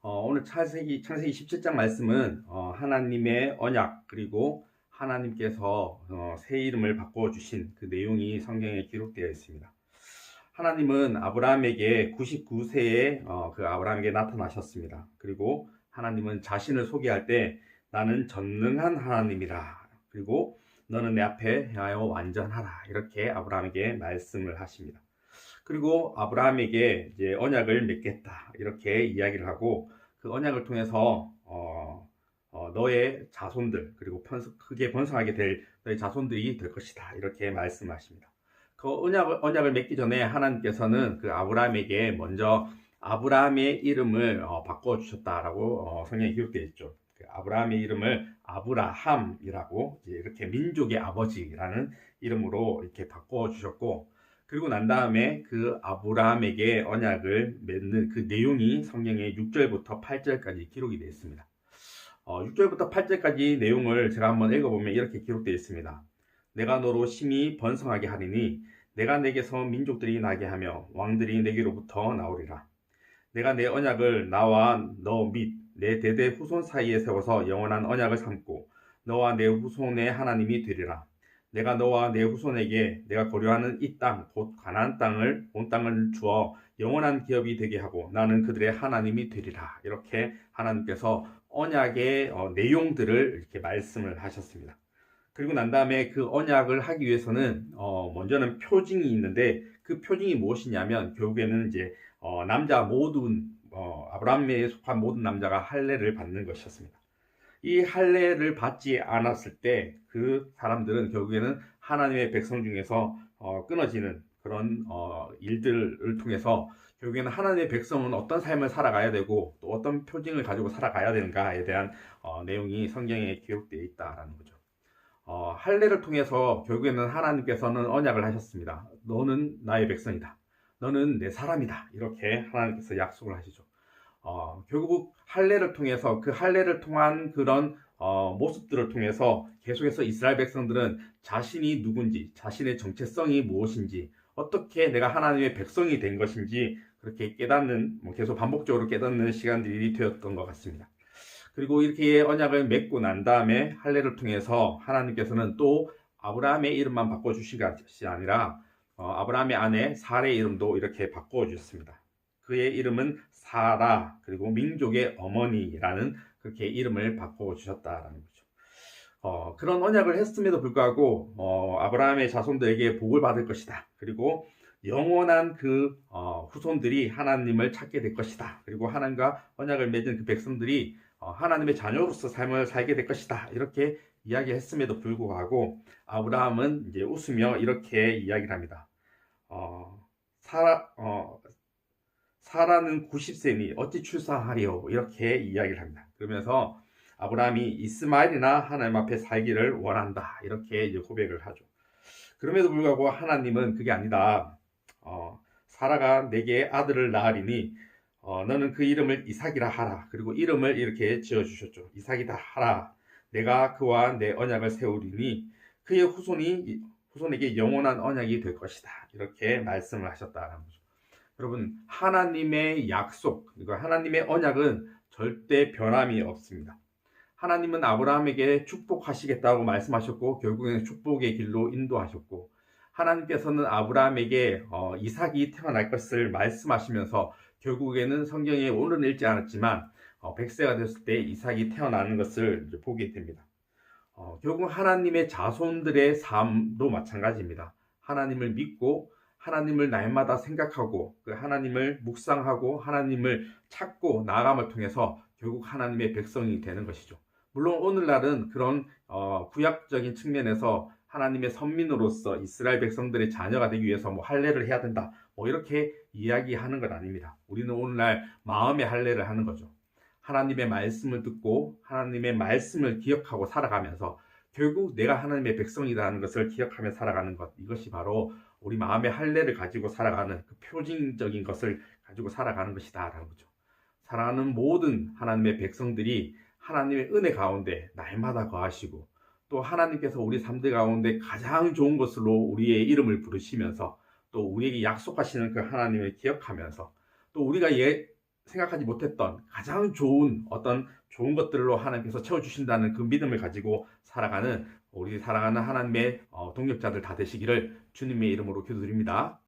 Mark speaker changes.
Speaker 1: 어, 오늘 창세기, 창세기 17장 말씀은 어, 하나님의 언약 그리고 하나님께서 어, 새 이름을 바꿔 주신 그 내용이 성경에 기록되어 있습니다. 하나님은 아브라함에게 99세에 어, 그 아브라함에게 나타나셨습니다. 그리고 하나님은 자신을 소개할 때 나는 전능한 하나님이라. 그리고 너는 내 앞에 행하여 완전하라. 이렇게 아브라함에게 말씀을 하십니다. 그리고 아브라함에게 이제 언약을 맺겠다. 이렇게 이야기를 하고 그 언약을 통해서 어, 어, 너의 자손들 그리고 편서, 크게 번성하게 될 너의 자손들이 될 것이다. 이렇게 말씀하십니다. 그 언약을, 언약을 맺기 전에 하나님께서는 그 아브라함에게 먼저 아브라함의 이름을 어, 바꿔 주셨다라고 어, 성경에 기록되어 있죠. 그 아브라함의 이름을 아브라함이라고 이렇게 민족의 아버지라는 이름으로 이렇게 바꿔 주셨고 그리고 난 다음에 그 아브라함에게 언약을 맺는 그 내용이 성경에 6절부터 8절까지 기록이 되어 있습니다. 어, 6절부터 8절까지 내용을 제가 한번 읽어보면 이렇게 기록되어 있습니다. 내가 너로 심히 번성하게 하리니 내가 내게서 민족들이 나게 하며 왕들이 내게로부터 나오리라. 내가 내 언약을 나와 너 및 내 대대 후손 사이에 세워서 영원한 언약을 삼고 너와 내 후손의 하나님이 되리라. 내가 너와 내 후손에게 내가 고려하는 이 땅, 곧 가나안 땅을 온 땅을 주어 영원한 기업이 되게 하고 나는 그들의 하나님이 되리라. 이렇게 하나님께서 언약의 어, 내용들을 이렇게 말씀을 하셨습니다. 그리고 난 다음에 그 언약을 하기 위해서는 어, 먼저는 표징이 있는데 그 표징이 무엇이냐면 결국에는 이제 어, 남자 모든 어, 아브라함에 속한 모든 남자가 할례를 받는 것이었습니다. 이 할례를 받지 않았을 때 그 사람들은 결국에는 하나님의 백성 중에서 어, 끊어지는 그런 어, 일들을 통해서 결국에는 하나님의 백성은 어떤 삶을 살아가야 되고 또 어떤 표징을 가지고 살아가야 되는가에 대한 어, 내용이 성경에 기록되어 있다라는 거죠. 어, 할례를 통해서 결국에는 하나님께서는 언약을 하셨습니다. 너는 나의 백성이다. 너는 내 사람이다. 이렇게 하나님께서 약속을 하시죠. 어, 결국 할례를 통해서 그 할례를 통한 그런 어, 모습들을 통해서 계속해서 이스라엘 백성들은 자신이 누군지, 자신의 정체성이 무엇인지, 어떻게 내가 하나님의 백성이 된 것인지 그렇게 깨닫는, 뭐 계속 반복적으로 깨닫는 시간들이 되었던 것 같습니다. 그리고 이렇게 언약을 맺고 난 다음에 할례를 통해서 하나님께서는 또 아브라함의 이름만 바꿔주신 것이 아니라 어, 아브라함의 아내 사례의 이름도 이렇게 바꿔주셨습니다. 그의 이름은 사라 그리고 민족의 어머니라는 그렇게 이름을 바꿔 주셨다라는 거죠. 어, 그런 언약을 했음에도 불구하고 어, 아브라함의 자손들에게 복을 받을 것이다. 그리고 영원한 그 어, 후손들이 하나님을 찾게 될 것이다. 그리고 하나님과 언약을 맺은 그 백성들이 어, 하나님의 자녀로서 삶을 살게 될 것이다. 이렇게 이야기했음에도 불구하고 아브라함은 이제 웃으며 이렇게 이야기를 합니다. 어, 사라, 어, 사라는 90세니 어찌 출산하리요? 이렇게 이야기를 합니다. 그러면서 아브라함이 이스마엘이나 하나님 앞에 살기를 원한다. 이렇게 이제 고백을 하죠. 그럼에도 불구하고 하나님은 그게 아니다. 어, 사라가 내게 아들을 낳으리니 어, 너는 그 이름을 이삭이라 하라. 그리고 이름을 이렇게 지어 주셨죠. 이삭이다 하라. 내가 그와 내 언약을 세우리니 그의 후손이 후손에게 영원한 언약이 될 것이다. 이렇게 말씀을 하셨다는 거죠. 여러분 하나님의 약속, 그리고 하나님의 언약은 절대 변함이 없습니다. 하나님은 아브라함에게 축복하시겠다고 말씀하셨고 결국에는 축복의 길로 인도하셨고 하나님께서는 아브라함에게 어, 이삭이 태어날 것을 말씀하시면서 결국에는 성경에 오늘은 읽지 않았지만 어, 100세가 됐을 때 이삭이 태어나는 것을 보게 됩니다. 어, 결국 하나님의 자손들의 삶도 마찬가지입니다. 하나님을 믿고 하나님을 날마다 생각하고 그 하나님을 묵상하고 하나님을 찾고 나아감을 통해서 결국 하나님의 백성이 되는 것이죠. 물론 오늘날은 그런 어, 구약적인 측면에서 하나님의 선민으로서 이스라엘 백성들의 자녀가 되기 위해서 뭐 할례를 해야 된다. 뭐 이렇게 이야기하는 건 아닙니다. 우리는 오늘날 마음의 할례를 하는 거죠. 하나님의 말씀을 듣고 하나님의 말씀을 기억하고 살아가면서 결국 내가 하나님의 백성이라는 것을 기억하며 살아가는 것 이것이 바로 우리 마음의 할례를 가지고 살아가는 그 표징적인 것을 가지고 살아가는 것이다라는 거죠. 사랑하는 모든 하나님의 백성들이 하나님의 은혜 가운데 날마다 거하시고 또 하나님께서 우리 삶들 가운데 가장 좋은 것으로 우리의 이름을 부르시면서 또 우리에게 약속하시는 그 하나님을 기억하면서 또 우리가 예, 생각하지 못했던 가장 좋은 어떤 좋은 것들로 하나님께서 채워주신다는 그 믿음을 가지고 살아가는 우리 사랑하는 하나님의 어, 동력자들 다 되시기를 주님의 이름으로 기도드립니다.